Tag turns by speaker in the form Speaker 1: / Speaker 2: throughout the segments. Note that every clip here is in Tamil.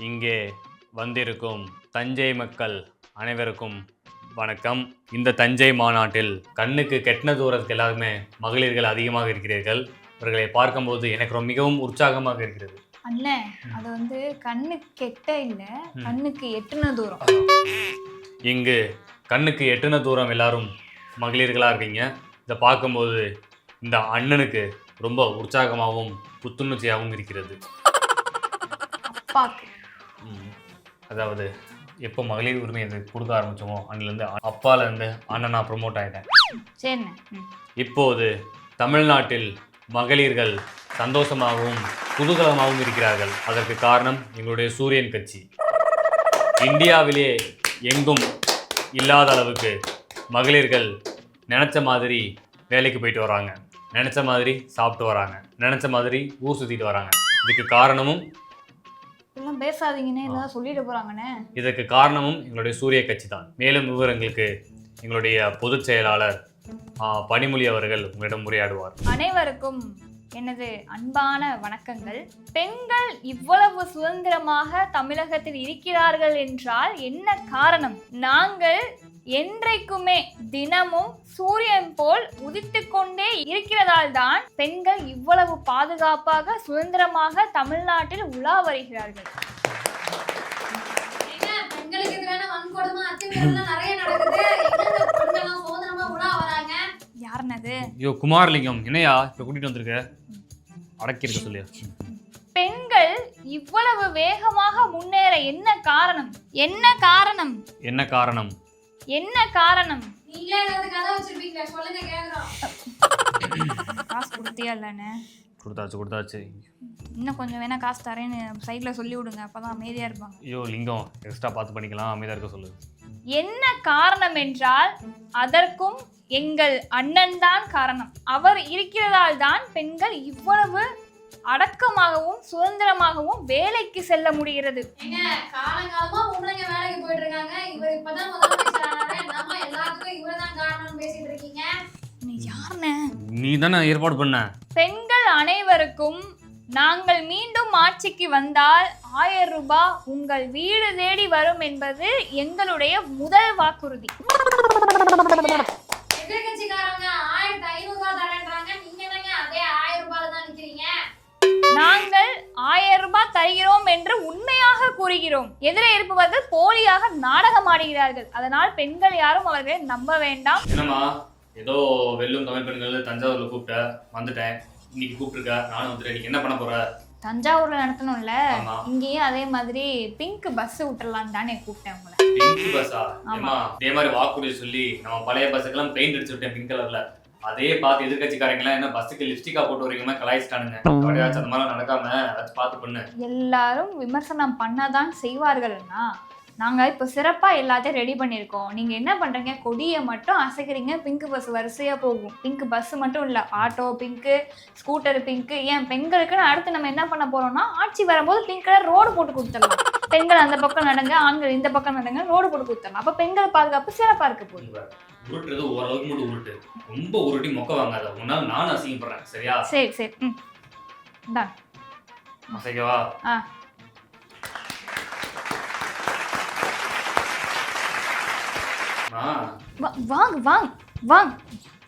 Speaker 1: இங்கே வந்திருக்கும் தஞ்சை மக்கள் அனைவருக்கும் வணக்கம். இந்த தஞ்சை மாநாட்டில் கண்ணுக்கு கெட்டின தூரத்துக்கு எல்லாருமே மகளிர்கள் அதிகமாக இருக்கிறீர்கள். இவர்களை பார்க்கும்போது எனக்கு ரொம்ப மிகவும் உற்சாகமாக இருக்கிறது.
Speaker 2: அண்ணே அது வந்து கண்ணுக்கு கெட்ட இல்ல கண்ணுக்கு எட்டுன தூரம்.
Speaker 1: இங்கு கண்ணுக்கு எட்டுன தூரம் எல்லாரும் மகளிர்களாக இருக்கீங்க. இதை பார்க்கும்போது இந்த அண்ணனுக்கு ரொம்ப உற்சாகமாகவும் புத்துணர்ச்சியாகவும் இருக்கிறது.
Speaker 2: அப்பாக்கு.
Speaker 1: அதாவது எப்போ மகளிர் உரிமை எனக்கு கொடுக்க ஆரம்பிச்சோமோ அன்னிலேருந்து அப்பாலேருந்து அண்ணனா ப்ரொமோட் ஆகிட்டேன்
Speaker 2: சரிண்ணே. ம்.
Speaker 1: இப்போது தமிழ்நாட்டில் மகளிர்கள் சந்தோஷமாகவும் குதூகலமாகவும் இருக்கிறார்கள். அதற்கு காரணம் எங்களுடைய சூரியன் கட்சி. இந்தியாவிலே எங்கும் இல்லாத அளவுக்கு மகளிர்கள் நினச்ச மாதிரி வேலைக்கு போயிட்டு வராங்க. நினச்ச மாதிரி சாப்பிட்டு வராங்க. நினச்ச மாதிரி ஊர் சுற்றிட்டு வராங்க. இதுக்கு காரணமும்
Speaker 2: இதெல்லாம் பேசாதீங்கண்ணே இதெல்லாம் சொல்லிட்டு போறாங்கண்ணே.
Speaker 1: இதற்கு காரணமும் எங்களுடைய சூரிய கட்சி தான். மேலும் விவரங்களுக்கு எங்களுடைய பொதுச் செயலாளர் பனிமொழி அவர்கள் உங்களிடம் உரையாடுவார்.
Speaker 2: அனைவருக்கும் எனது அன்பான வணக்கங்கள். பெண்கள் இவ்வளவு சுதந்திரமாக தமிழகத்தில் இருக்கிறார்கள் என்றால் என்ன காரணம்? நாங்கள் என்றைக்குமே தினமும் சூரியன் போல் உதித்துக் கொண்டே இருக்கிறதால் தான் பெண்கள் இவ்வளவு பாதுகாப்பாக சுதந்திரமாக தமிழ்நாட்டில் உலா வருகிறார்கள். யாருனது?
Speaker 1: ஐயோ குமாரலிங்கம் என்னையா இப்போ கூட்டிட்டு வந்திருக்க? அடக்கியிருக்க சொல்லியா
Speaker 2: பெண்கள் இவ்வளவு வேகமாக முன்னேற என்ன காரணம்? என்ன காரணம்?
Speaker 1: என்ன காரணம்?
Speaker 2: என்ன காரணம்?
Speaker 3: நீங்களே ஏதாவது கதை வச்சிருப்பீங்க சொல்லுங்க கேக்குறோம்.
Speaker 2: காசு கொடுத்தியா இல்லைன்னு?
Speaker 1: கொடுத்தாச்சு கொடுத்தாச்சு.
Speaker 2: இன்னும் கொஞ்சம் வேணா காசு தரேன்னு சைடில் சொல்லி விடுங்க அப்பதான் அமைதியா இருப்பாங்க.
Speaker 1: ஐயோ லிங்கம் எக்ஸ்ட்ரா பார்த்து பண்ணிக்கலாம் அமைதியாக இருக்க சொல்லு.
Speaker 2: என்ன காரணம் என்றால் அதற்கும் எங்கள் அண்ணன் தான் காரணம். அவர் இருக்கிறதால் தான் பெண்கள் இவ்வளவு அடக்கமாகவும் சுதந்திரமாகவும் வேலைக்கு செல்ல முடிகிறது.
Speaker 3: காலங்காலமா பொம்பளைங்க வேலைக்கு போயிட்டு இருக்காங்க. இவர் இப்பதான் எல்லாத்துக்கும் பேசிட்டு இருக்கீங்க.
Speaker 2: நீ
Speaker 1: தானே ஏற்பாடு பண்ண.
Speaker 2: பெண்கள் அனைவருக்கும் நாங்கள் மீண்டும் ஆட்சிக்கு வந்தால் ஆயிரம் ரூபாய் உங்கள் வீடு தேடி வரும் என்பது எங்களுடைய முதல் வாக்குறுதி. தருகிறோம் என்று உண்மையாக கூறுகிறோம். எதிரே இருப்பவர்கள் போலியாக நாடகம் ஆடுகிறார்கள் அதனால் பெண்கள் யாரும் அவர்களை நம்ப வேண்டாம்.
Speaker 1: என்னம்மா ஏதோ வெல்லும் தமிழ் பெண்கள் தஞ்சாவூரில் கூப்பிட்ட வந்துட்டேன். இன்னைக்கு கூப்பிட்டுருக்க நானும் வந்துட்டேன். என்ன பண்ண போற?
Speaker 2: தஞ்சாவூர்ல நடத்தணும்ல.
Speaker 1: ஆமா.
Speaker 2: இங்கேயும் அதே மாதிரி பிங்க் பஸ் விட்டுறலாம் தானே கூப்பிட்டேன் உங்களை.
Speaker 1: பிங்க் பஸ்ஸா இதே மாதிரி வாக்குறுதி சொல்லி நம்ம பழைய பஸ்ஸுக்கெல்லாம் பெயிண்ட் அடிச்சு விட்டேன் பிங்க் கலர்ல அதே பார்த்து எதிர்கட்சிக்காரங்க எல்லாம் என்ன பஸ்ஸுக்கு லிப்ஸ்டிக்கா போட்டு வரீங்க கலாய்ச்சிட்டானுங்க. அப்படியாச்சும் அந்த மாதிரி நடக்காம அதாச்சும் பார்த்து பண்ணு.
Speaker 2: எல்லாரும் விமர்சனம் பண்ணதான் செய்வார்கள்னா நாங்க இப்போ சிறப்பா எல்லாத்தையும் ரெடி பண்ணியிருக்கோம். நீங்க என்ன பண்றீங்க? கொடியை மட்டும் அசைக்கிறீங்க பிங்க் பஸ் வரிசையா போகும். பிங்க் பஸ் மட்டும் இல்ல ஆட்டோ பிங்க்கு ஸ்கூட்டர் பிங்க்கு ஏன் பெண்களுக்குன்னு அடுத்து நம்ம என்ன பண்ண போறோம்னா ஆட்சி வரும்போது பிங்க் கலர் ரோடு போட்டு கொடுத்துடலாம். பெண்கள் அந்த பக்கம் நடங்க ஆண்கள் இந்த பக்கம் நடங்க ரோடு போட்டு கொடுத்துடலாம். அப்ப பெண்கள் பாதுகாப்பு சிறப்பா இருக்க போகுது.
Speaker 1: உருட்டுறது ஓரளவுக்கு மட்டும் உருட்டு. ரொம்ப உருட்டி மொக்க வாங்காத. முன்னால் நானும் அசிங்கப்படுறேன். சரியா?
Speaker 2: சரி சரி. ம்.
Speaker 1: அசைக்கவா?
Speaker 2: ஆ. வாங்க வாங்க வாங்க.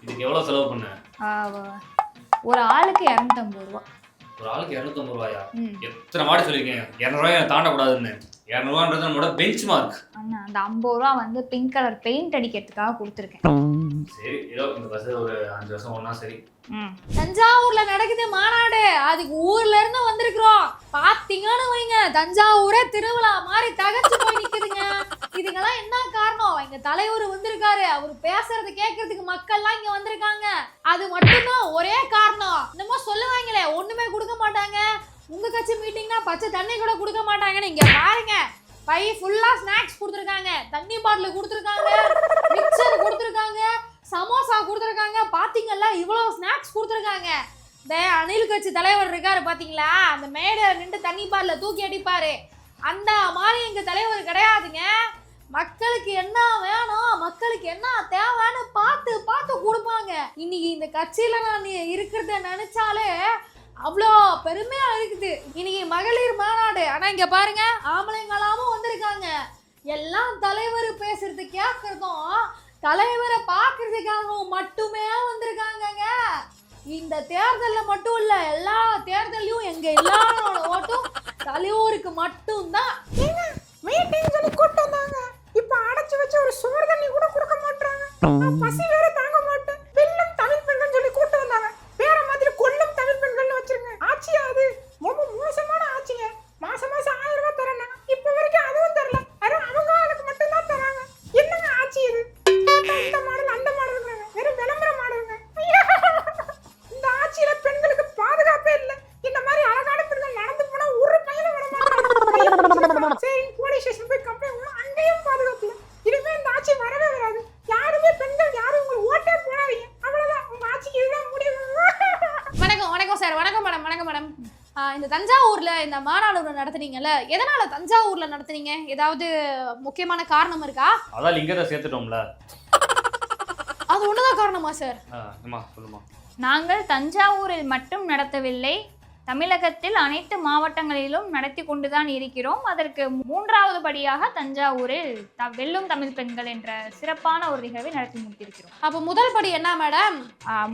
Speaker 1: இதுக்கு எவ்வளவு செலவு பண்ண?
Speaker 2: ஒரு ஆளுக்கு இரநூத்தம்பது ரூபா.
Speaker 1: ஒரு ஆளுக்கு இரநூத்தம்பது ரூபாயா? எத்தனை வாட்டி சொல்லியிருக்கேன் இரநூறுவாயை? தாண்டக்கூடாதுன்னு. இரநூறுவான்றது நம்மளோட பெஞ்ச் மார்க்
Speaker 2: அண்ணா அந்த ஐம்பது ரூபா வந்து பிங்க் கலர் பெயிண்ட் அடிக்கிறதுக்காக கொடுத்துருக்கேன்.
Speaker 1: சரி ஏதோ இந்த பஸ் ஒரு அஞ்சு வருஷம் ஒன்றா சரி.
Speaker 3: தஞ்சாவூர்ல நடக்குது மாநாடு. அதுக்கு ஊர்ல இருந்து வந்திருக்கிறோம். பாத்தீங்கன்னு வைங்க தஞ்சாவூரே திருவிழா மாதிரி தகச்சு போய் நிக்குதுங்க. இதுக்கெல்லாம் என்ன எங்க தலைவர் வந்திருக்காரு. அவர் பேசுறது கேட்கறதுக்கு மக்கள்லாம் இங்க வந்திருக்காங்க. அது மட்டும்தான் ஒரே காரணம். என்னமோ சொல்லுவாங்களே ஒண்ணுமே கொடுக்க மாட்டாங்க. உங்க கட்சி மீட்டிங்னா பச்சை தண்ணி கூட கொடுக்க மாட்டாங்கன்னு இங்க பாருங்க. பை ஃபுல்லா ஸ்நாக்ஸ் கொடுத்துருக்காங்க. தண்ணி பாட்டில் கொடுத்துருக்காங்க. மிக்சர் கொடுத்துருக்காங்க. சமோசா கொடுத்துருக்காங்க. பாத்தீங்கல்ல இவ்வளவு ஸ்நாக்ஸ் கொடுத்துருக்காங்க. இந்த அணில் கட்சி தலைவர் இருக்காரு பாத்தீங்களா? அந்த மேடை நின்று தண்ணி பாட்டில் தூக்கி அடிப்பாரு. அந்த மாதிரி எங்க தலைவர் கிடையாதுங்க. மக்களுக்கு என்ன வேணும்? மக்களுக்கு என்ன தேவைன்னு பார்த்து பார்த்து கொடுப்பாங்க. இன்னைக்கு இந்த கட்சியில நான் இருக்கிறத நினைச்சாலே அவ்வளோ பெருமையா இருக்குது. இன்னைக்கு மகளிர் மாநாடு. ஆனா இங்க பாருங்க ஆம்பளைங்களாமும் வந்திருக்காங்க. எல்லாம் தலைவர் பேசுறது கேட்கறதும் தலைவரை பார்க்கறதுக்காகவும் மட்டுமே வந்திருக்காங்கங்க. இந்த தேர்தலில் மட்டும் இல்லை எல்லா தேர்தல்லையும் எங்கள் எல்லாரோட ஓட்டும் தலைவருக்கு மட்டும்தான்
Speaker 4: சோறு தண்ணி கூட கொடுக்க மாட்டாங்க பசி
Speaker 3: ஒண்ணு நடத்துனீங்கல்ல? எதனால தஞ்சாவூர்ல நடத்துனீங்க? ஏதாவது முக்கியமான காரணம் இருக்கா?
Speaker 1: அதான் லிங்கத்தை சேர்த்துட்டோம்ல.
Speaker 3: அது ஒண்ணுதான் காரணமா சார்
Speaker 1: ஆ, அம்மா சொல்லுமா
Speaker 2: நாங்கள் தஞ்சாவூரில் மட்டும் நடத்தவில்லை. தமிழகத்தில் அனைத்து மாவட்டங்களிலும் நடத்தி கொண்டுதான் இருக்கிறோம். அதற்கு மூன்றாவது படியாக தஞ்சாவூரில் த வெல்லும் தமிழ் பெண்கள் என்ற சிறப்பான ஒரு நிகழ்வை நடத்தி முடித்திருக்கிறோம்.
Speaker 3: அப்ப முதல் படி என்ன மேடம்?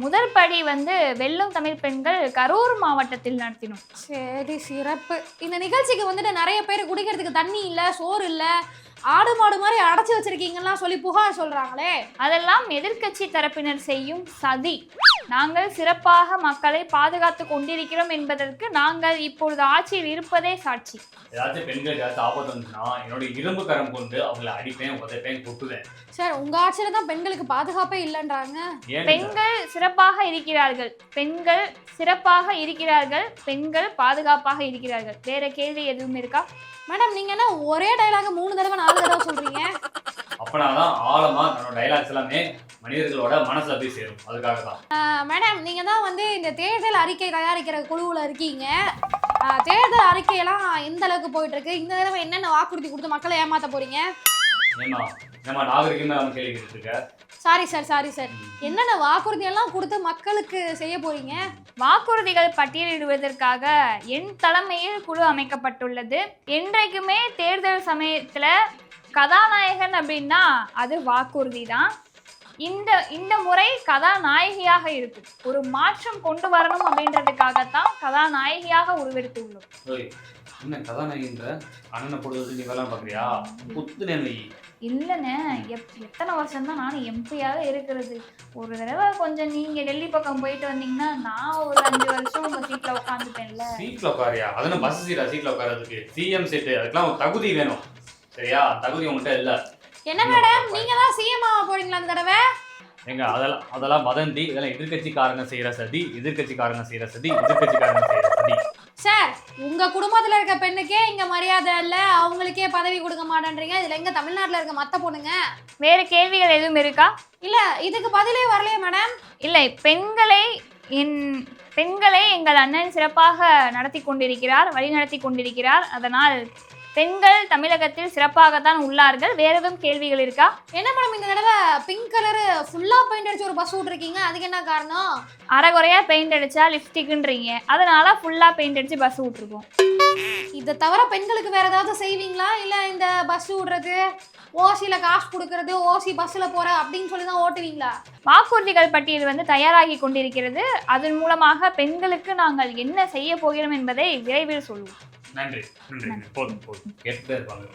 Speaker 2: முதல் படி வந்து வெல்லும் தமிழ் பெண்கள் கரூர் மாவட்டத்தில் நடத்தினோம்.
Speaker 3: சரி சிறப்பு. இந்த நிகழ்ச்சிக்கு வந்துட்டு நிறைய பேர் குடிக்கிறதுக்கு தண்ணி இல்ல சோறு இல்ல ஆடு மாடு மாதிரி அடைச்சு வச்சிருக்கீங்கலாம் சொல்லி புகார் சொல்றாங்களே.
Speaker 2: அதெல்லாம் எதிர்க்கட்சி தரப்பினர் செய்யும் சதி. நாங்கள் சிறப்பாக மக்களை பாதுகாத்து கொண்டிருக்கிறோம் என்பதற்கு நாங்கள் இப்பொழுது ஆட்சியில் இருப்பதே சாட்சி.
Speaker 1: ஏதாச்சும் பெண்களுக்கு ஏதாச்சும் ஆபத்து வந்துச்சுன்னா என்னோட இரும்பு கரம் கொண்டு அவங்களை அடிப்பேன் உதப்பேன் கொட்டுவேன்.
Speaker 3: சார் உங்க ஆட்சியில தான் பெண்களுக்கு பாதுகாப்பே இல்லைன்றாங்க?
Speaker 2: பெண்கள் சிறப்பாக இருக்கிறார்கள். பெண்கள் சிறப்பாக இருக்கிறார்கள். பெண்கள் பாதுகாப்பாக இருக்கிறார்கள். வேற கேள்வி எதுவும் இருக்கா?
Speaker 3: மேடம் நீங்க என்ன ஒரே டைலாக மூணு தடவை நாலு தடவை சொல்றீங்க?
Speaker 1: அப்பனாதான் ஆழமா என்னோட டைலாக்ஸ் எல்லாமே மனிதர்களோட மனசுல போய் சேரும். அதுக்காக தான்
Speaker 3: மேடம் நீங்க தான் வந்து இந்த தேர்தல் அறிக்கை தயாரிக்கிற குழுவுல இருக்கீங்க. தேர்தல் அறிக்கையெல்லாம் எந்த அளவுக்கு போயிட்டு இருக்கு இந்த தடவை என்னென்ன வாக்குறுதி கொடுத்து மக்களை ஏமாத்த போறீங்க?
Speaker 1: ஏமா நம்ம நாகரிகமே அவன் கேள்வி இருக்க
Speaker 3: சாரி சார் சாரி சார் என்னென்ன வாக்குறுதி எல்லாம் கொடுத்து மக்களுக்கு செய்ய போறீங்க?
Speaker 2: வாக்குறுதிகள் பட்டியலிடுவதற்காக என் தலைமையில் குழு அமைக்கப்பட்டுள்ளது. என்றைக்குமே தேர்தல் சமயத்துல கதாநாயகன் அப்படின்னா அது வாக்குறுதி தான் இந்த இந்த முறை கதாநாயகியாக இருக்கும். ஒரு மாற்றம் கொண்டு வரணும் அப்படின்றதுக்காகத்தான் கதாநாயகியாக உருவெடுத்து உள்ளோம்
Speaker 1: ஓய் என்ன கதாநாயகின்ற அண்ணனை போடுறது நீ வேலை பாக்குறியா புத்து நெல்லை
Speaker 2: இல்லைண்ணே எப் எத்தனை வருஷம் தான் நானும் எம்பியாக இருக்கிறது. ஒரு தடவை கொஞ்சம் நீங்க டெல்லி பக்கம் போயிட்டு வந்தீங்கன்னா நான் ஒரு அஞ்சு வருஷம் உங்க சீட்ல உட்காந்துப்பேன்ல
Speaker 1: சீட்ல உட்காரியா? அதெல்லாம் பஸ் சீட்டா சீட்ல உட்காரதுக்கு சிஎம் சீட்டு அதுக்கெல்லாம் ஒரு தகுதி வேணும். சரியா? தகுதி உங்கள்கிட்ட இல்ல.
Speaker 3: என்ன மேடம் நீங்க தான் சிஎம் ஆக போறீங்களா இந்த தடவை?
Speaker 1: எங்க அதெல்லாம் அதெல்லாம் வதந்தி. இதெல்லாம் எதிர்க்கட்சிக்காரங்க செய்யற சதி எதிர்க்கட்சிக்காரங்க செய்யற சதி எதிர்க்கட்சிக்காரங்க செய்யற சதி.
Speaker 3: சார் உங்க குடும்பத்துல இருக்க பெண்ணுக்கே இங்க மரியாதை இல்ல. அவங்களுக்கே பதவி கொடுக்க மாட்டேன்றீங்க. இதுல எங்க தமிழ்நாட்டுல இருக்க மத்த பொண்ணுங்க?
Speaker 2: வேற கேள்விகள் எதுவும் இருக்கா?
Speaker 3: இல்ல இதுக்கு பதிலே வரலையே மேடம்
Speaker 2: இல்லை பெண்களை என் பெண்களை எங்கள் அண்ணன் சிறப்பாக நடத்தி கொண்டிருக்கிறார் வழி நடத்தி கொண்டிருக்கிறார். அதனால் பெண்கள் தமிழகத்தில் சிறப்பாகத்தான் உள்ளார்கள். வேற எதுவும் கேள்விகள் இருக்கா?
Speaker 3: என்ன மேடம் இந்த தடவை பிங்க் கலர் ஃபுல்லா பெயிண்ட் அடிச்சு ஒரு பஸ் விட்டுருக்கீங்க. அதுக்கு என்ன காரணம்?
Speaker 2: அரைகுறையா பெயிண்ட் அடிச்சா லிப்ஸ்டிக்ன்றீங்க அதனால ஃபுல்லா பெயிண்ட் அடிச்சு பஸ் விட்டுருக்கோம்.
Speaker 3: இதை தவிர பெண்களுக்கு வேற ஏதாவது செய்வீங்களா? இல்ல இந்த பஸ் விடுறது ஓசியில காசு கொடுக்கறது ஓசி பஸ்ல போற அப்படின்னு சொல்லி தான் ஓட்டுவீங்களா?
Speaker 2: வாக்குறுதிகள் பட்டியல் வந்து தயாராகி கொண்டிருக்கிறது. அதன் மூலமாக பெண்களுக்கு நாங்கள் என்ன செய்ய போகிறோம் என்பதை விரைவில் சொல்லுவோம்
Speaker 1: நன்றி நன்றி போதும் போதும். கேட்டுட்டே இருப்பாங்க.